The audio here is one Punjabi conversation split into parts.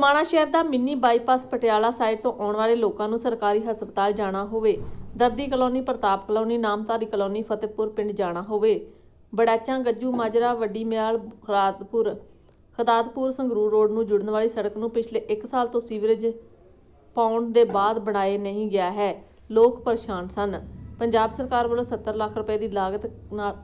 ਸਮਾਣਾ ਸ਼ਹਿਰ ਦਾ ਮਿੰਨੀ ਬਾਈਪਾਸ ਪਟਿਆਲਾ ਸਾਈਡ ਤੋਂ ਆਉਣ ਵਾਲੇ ਲੋਕਾਂ ਨੂੰ ਸਰਕਾਰੀ ਹਸਪਤਾਲ ਜਾਣਾ ਹੋਵੇ। Dardi colony, Pratap colony, Namdhari colony, Fatehpur ਪਿੰਡ ਜਾਣਾ ਹੋਵੇ। ਬੜਾਚਾਂ, ਗੱਜੂ, ਮਾਜਰਾ, ਵੱਡੀ ਮਿਆਲ, ਖਰਾਦਪੁਰ, ਖਦਾਦਪੁਰ, ਸੰਗਰੂਰ ਰੋਡ ਨੂੰ ਜੁੜਨ ਵਾਲੀ ਸੜਕ ਨੂੰ ਪਿਛਲੇ 1 ਸਾਲ ਤੋਂ ਸੀਵਰੇਜ ਪਾਉਣ ਦੇ ਬਾਅਦ ਬਣਾਏ ਨਹੀਂ ਗਿਆ ਹੈ। ਲੋਕ ਪਰੇਸ਼ਾਨ ਸਨ। ਪੰਜਾਬ ਸਰਕਾਰ ਵੱਲੋਂ 70 ਲੱਖ ਰੁਪਏ ਦੀ ਲਾਗਤ ਨਾਲ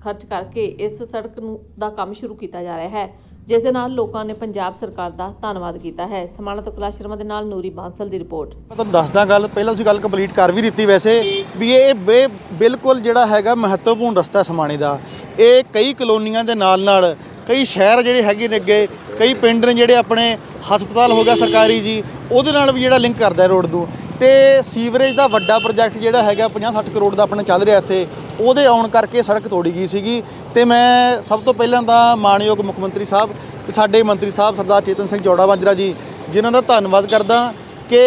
ਖਰਚ ਕਰਕੇ ਇਸ ਸੜਕ ਨੂੰ ਦਾ ਕੰਮ ਸ਼ੁਰੂ ਕੀਤਾ ਜਾ ਰਿਹਾ ਹੈ। ਜਿਸ ਦੇ ਨਾਲ ਲੋਕਾਂ ਨੇ ਪੰਜਾਬ ਸਰਕਾਰ ਦਾ ਧੰਨਵਾਦ ਕੀਤਾ ਹੈ। ਸਮਾਣਾ ਤੋਂ ਕੈਲਾਸ਼ ਸ਼ਰਮਾ ਦੇ ਨਾਲ ਨੂਰੀ ਬਾਂਸਲ ਦੀ ਰਿਪੋਰਟ। ਮੈਂ ਤੁਹਾਨੂੰ ਦੱਸਦਾ ਗੱਲ, ਪਹਿਲਾਂ ਤੁਸੀਂ ਗੱਲ ਕੰਪਲੀਟ ਕਰ ਵੀ ਦਿੱਤੀ ਵੈਸੇ, ਵੀ ਇਹ ਬੇ- ਬਿਲਕੁਲ ਜਿਹੜਾ ਹੈਗਾ ਮਹੱਤਵਪੂਰਨ ਰਸਤਾ ਸਮਾਣੇ ਦਾ। ਇਹ ਕਈ ਕਲੋਨੀਆਂ ਦੇ ਨਾਲ ਨਾਲ ਕਈ ਸ਼ਹਿਰ ਜਿਹੜੇ ਹੈਗੇ ਨੇ ਅੱਗੇ, ਕਈ ਪਿੰਡ ਨੇ ਜਿਹੜੇ ਆਪਣੇ ਹਸਪਤਾਲ ਹੋ ਗਿਆ ਸਰਕਾਰੀ ਜੀ, ਉਹਦੇ ਨਾਲ ਵੀ ਜਿਹੜਾ ਲਿੰਕ ਕਰਦਾ ਰੋਡ ਨੂੰ। ਤੇ ਸੀਵਰੇਜ ਦਾ ਵੱਡਾ ਪ੍ਰੋਜੈਕਟ ਜਿਹੜਾ ਹੈਗਾ 50-60 ਕਰੋੜ ਦਾ ਆਪਣਾ ਚੱਲ ਰਿਹਾ ਇੱਥੇ, ਉਹਦੇ ਆਉਣ ਕਰਕੇ ਸੜਕ ਤੋੜੀ ਗਈ ਸੀਗੀ। ਤੇ ਮੈਂ ਸਭ ਤੋਂ ਪਹਿਲਾਂ ਤਾਂ ਮਾਨਯੋਗ ਮੁੱਖ ਮੰਤਰੀ ਸਾਹਿਬ ਤੇ ਸਾਡੇ ਮੰਤਰੀ ਸਾਹਿਬ ਸਰਦਾਰ ਚੇਤਨ ਸਿੰਘ ਜੋੜਾ ਮਾਜਰਾ ਜੀ, ਜਿਨ੍ਹਾਂ ਦਾ ਧੰਨਵਾਦ ਕਰਦਾ ਕਿ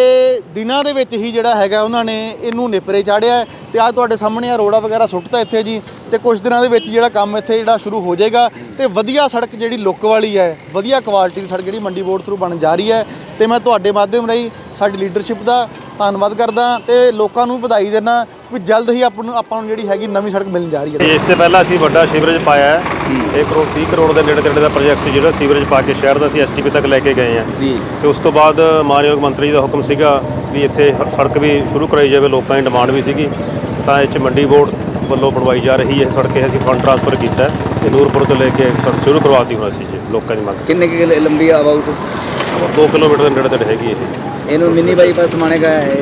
ਦਿਨਾਂ ਦੇ ਵਿੱਚ ਹੀ ਜਿਹੜਾ ਹੈਗਾ ਉਹਨਾਂ ਨੇ ਇਹਨੂੰ ਨਿਪਰੇ ਚਾੜਿਆ। ਤੇ ਆ ਤੁਹਾਡੇ ਸਾਹਮਣੇ ਆ ਰੋੜਾ ਵਗੈਰਾ ਸੁੱਟਤਾ ਇੱਥੇ ਜੀ। ਤੇ ਕੁਝ ਦਿਨਾਂ ਦੇ ਵਿੱਚ ਜਿਹੜਾ ਕੰਮ ਇੱਥੇ ਜਿਹੜਾ ਸ਼ੁਰੂ ਹੋ ਜਾਏਗਾ। ਤੇ ਵਧੀਆ ਸੜਕ ਜਿਹੜੀ ਲੁੱਕ ਵਾਲੀ ਹੈ, ਵਧੀਆ ਕੁਆਲਿਟੀ ਦੀ ਸੜਕ ਜਿਹੜੀ ਮੰਡੀ ਬੋਰਡ ਥਰੂ ਬਣ ਜਾ ਰਹੀ ਹੈ। ਤੇ ਮੈਂ ਤੁਹਾਡੇ ਮਾਧਿਅਮ ਰਾਹੀਂ ਸਾਡੀ ਲੀਡਰਸ਼ਿਪ ਦਾ ਧੰਨਵਾਦ ਕਰਦਾ ਤੇ ਲੋਕਾਂ ਨੂੰ ਵਧਾਈ ਦਿੰਦਾ ਵੀ ਜਲਦ ਹੀ ਆਪਾਂ ਨੂੰ ਆਪਾਂ ਨੂੰ ਜਿਹੜੀ ਹੈਗੀ ਨਵੀਂ ਸੜਕ ਮਿਲਣ ਜਾ ਰਹੀ ਹੈ। ਇਸ ਤੋਂ ਪਹਿਲਾਂ ਅਸੀਂ ਵੱਡਾ ਸੀਵਰੇਜ ਪਾਇਆ ਹੈ। 1 ਕਰੋੜ 30 ਕਰੋੜ ਦੇ ਨੇੜੇ ਤੇੜੇ ਦਾ ਪ੍ਰੋਜੈਕਟ ਸੀ ਜਿਹੜਾ ਸੀਵਰੇਜ ਪਾ ਕੇ ਸ਼ਹਿਰ ਦਾ ਅਸੀਂ ਐਸਟੀਪੀ ਤੱਕ ਲੈ ਕੇ ਗਏ ਹਾਂ। ਜੀ। ਤੇ ਉਸ ਤੋਂ ਬਾਅਦ ਮਾਨਯੋਗ ਮੰਤਰੀ ਦਾ ਹੁਕਮ ਸੀਗਾ ਵੀ ਇੱਥੇ ਸੜਕ ਵੀ ਸ਼ੁਰੂ ਕਰਾਈ ਜਾਵੇ ਲੋਕਾਂ ਦੀ ਡਿਮਾਂਡ ਵੀ ਸੀਗੀ। ਤਾਂ ਇਹ 'ਚ ਮੰਡੀ ਬੋਰਡ ਵੱਲੋਂ ਬਣਵਾਈ ਜਾ ਰਹੀ ਹੈ ਸੜਕ ਇਹ ਅਸੀਂ ਫੰਡ ਟ੍ਰਾਂਸਫਰ ਕੀਤਾ ਤੇ ਨੂਰਪੁਰ ਤੋਂ ਲੈ ਕੇ ਸੜਕ ਸ਼ੁਰੂ ਕਰਵਾਤੀ ਹੁਣ ਅਸੀਂ ਜੀ ਲੋਕਾਂ ਦੀ ਮੰਗ। ਕਿੰਨੇ ਕੁ ਲੰਬੀ ਅਬਾਊਟ 2 ਕਿਲੋਮੀਟਰ ਦੇ ਨੇੜੇ ਤੇੜੇ ਹੈਗੀ ਇਹ। ਇਹਨੂੰ ਮਿੰਨੀ ਬਾਈਪਾਸ ਸਮਾਣੇ ਕਾ ਹੈ।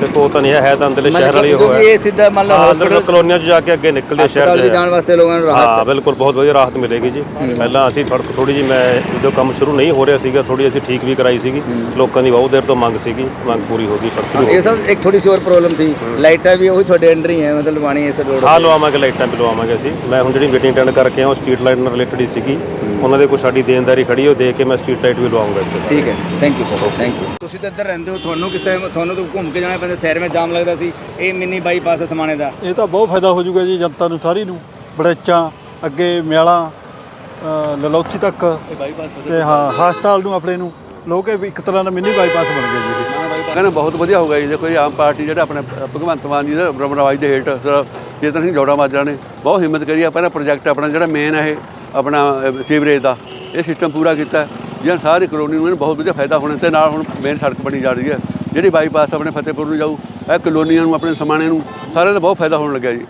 ਤੇ ਕੋ ਤਾਂ ਨਹੀਂ ਹੈ, ਹੈ ਤਾਂ ਅੰਦਰਲੇ ਸ਼ਹਿਰ ਵਾਲੀ ਉਹ ਕਿਉਂਕਿ ਹੈ। ਇਹ ਸਿੱਧਾ ਮੰਨ ਲਓ ਹਾਂ ਹਸਪੀਟਲ ਕਲੋਨੀਆਂ 'ਚ ਜਾ ਕੇ ਅੱਗੇ ਨਿਕਲਦੇ ਸ਼ਹਿਰ 'ਚ ਹੈ। ਜਾਣ ਵਾਸਤੇ ਲੋਕਾਂ ਨੂੰ ਹਾਂ ਰਾਹਤ ਬਿਲਕੁਲ ਬਹੁਤ ਵਧੀਆ ਰਾਹਤ ਮਿਲੇਗੀ ਜੀ। ਪਹਿਲਾਂ ਅਸੀਂ ਥੋੜੀ ਜੀ ਮੈਂ ਜਦੋਂ ਕੰਮ ਸ਼ੁਰੂ ਨਹੀਂ ਹੋ ਰਿਹਾ ਸੀਗਾ ਥੋੜੀ ਅਸੀਂ ਠੀਕ ਵੀ ਕਰਾਈ ਸੀਗੀ। ਲੋਕਾਂ ਦੀ ਬਹੁਤ ਦੇਰ ਤੋਂ ਮੰਗ ਸੀਗੀ ਮੰਗ ਪੂਰੀ ਹੋ ਗਈ ਸੜਕ ਸ਼ੁਰੂ ਹੋ ਇਹ ਸਭ ਇੱਕ ਥੋੜੀ ਸੀ ਹੋਰ ਪ੍ਰੋਬਲਮ ਸੀ। ਲਾਈਟਾਂ ਵੀ ਉਹੀ ਤੁਹਾਡੇ ਅੰਡਰ ਹੀ ਹੈ ਮਤਲਬ ਲਵਾਣੀ ਇਸ ਰੋਡ ਹਾਂ ਲਵਾਵਾਂਗੇ ਲਾਈਟਾਂ ਵੀ ਲਵਾਵਾਂਗੇ ਅਸੀਂ। ਮੈਂ ਹੁਣ ਜਿਹੜੀ ਮੀਟਿੰਗ ਅਟੈਂਡ ਕਰਕੇ ਆ ਉਹ ਸਟਰੀਟ ਲਾਈਟ ਨਾਲ ਰਿਲੇਟਡ ਹੀ ਸੀਗੀ। ਉਹਨਾਂ ਦੇ ਕੋਈ ਸਾਡੀ ਦੇਣਦਾਰੀ ਖੜੀ ਉਹ ਦੇ ਕੇ ਮੈਂ ਸਟਰੀਟ ਲਾਈਟ ਵੀ ਲਵਾਉਂਗਾ ਇੱਥੇ। ਠੀਕ ਹੈ। ਥੈਂਕ ਯੂ ਥੈਂਕ ਯੂ ਤੁਸੀਂ ਤਾਂ ਇੱਧਰ ਰਹਿੰਦੇ ਹੋ ਤੁਹਾਨੂੰ ਕਿਸ ਤਰ੍ਹਾਂ ਤੁਹਾਨੂੰ ਤਾਂ ਘੁੰਮ ਕੇ ਜਾਣਾ ਪੈਂਦਾ ਸ਼ਹਿਰ ਵਿੱਚ ਜਾਮ ਲੱਗਦਾ ਸੀ ਇਹ ਮਿੰਨੀ ਬਾਈਪਾਸ ਹੈ ਸਮਾਣੇ ਦਾ। ਇਹ ਤਾਂ ਬਹੁਤ ਫਾਇਦਾ ਹੋ ਜਾਊਗਾ ਜੀ ਜਨਤਾ ਨੂੰ ਸਾਰੀ ਨੂੰ। ਬੜੇਚਾਂ ਅੱਗੇ ਮਿਆਲਾ ਲਲੌਥੀ ਤੱਕ। ਤੇ ਹਾਂ ਹਸਪਤਾਲ ਨੂੰ ਆਪਣੇ ਨੂੰ। ਲੋਕ ਇੱਕ ਤਰ੍ਹਾਂ ਦਾ ਮਿੰਨੀ ਬਾਈਪਾਸ ਬਣ ਗਿਆ ਜੀ ਇਹ। ਕਹਿੰਦਾ ਬਹੁਤ ਵਧੀਆ ਹੋਊਗਾ ਜੀ। ਦੇਖੋ ਜੀ ਆਮ ਪਾਰਟੀ ਜਿਹੜਾ ਆਪਣੇ ਭਗਵੰਤ ਮਾਨ ਜੀ ਦੇ ਬ੍ਰਹਮਰਾਜ ਦੇ ਹੇਠ ਚੇਤਨ ਸਿੰਘ ਜੋੜਾ ਮਾਜਰਾ ਨੇ ਬਹੁਤ ਹਿੰਮਤ ਕਰੀ ਆ। ਪਹਿਲਾ ਪ੍ਰੋਜੈਕਟ ਆਪਣਾ ਜਿਹੜਾ ਮੇਨ ਹੈ ਇਹ ਆਪਣਾ ਸੀਵਰੇਜ ਦਾ। ਇਹ ਸਿਸਟਮ ਪੂਰਾ ਕੀਤਾ ਜਿਹਨਾਂ ਸਾਰੀ ਕਲੋਨੀ ਨੂੰ ਇਹਨੂੰ ਬਹੁਤ ਵਧੀਆ ਫਾਇਦਾ ਹੋਣਾ ਤੇ ਨਾਲ ਹੁਣ ਮੇਨ ਸੜਕ ਬਣੀ ਜਾ ਰਹੀ ਹੈ। ਜਿਹੜੀ ਬਾਈਪਾਸ ਆਪਣੇ ਫਤਿਹਪੁਰ ਨੂੰ ਜਾਊ, ਇਹ ਕਲੋਨੀਆਂ ਨੂੰ, ਆਪਣੇ ਸਮਾਣੇ ਨੂੰ, ਸਾਰਿਆਂ ਦਾ ਬਹੁਤ ਫਾਇਦਾ ਹੋਣ ਲੱਗਿਆ ਜੀ।